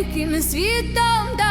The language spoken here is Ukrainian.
диким світом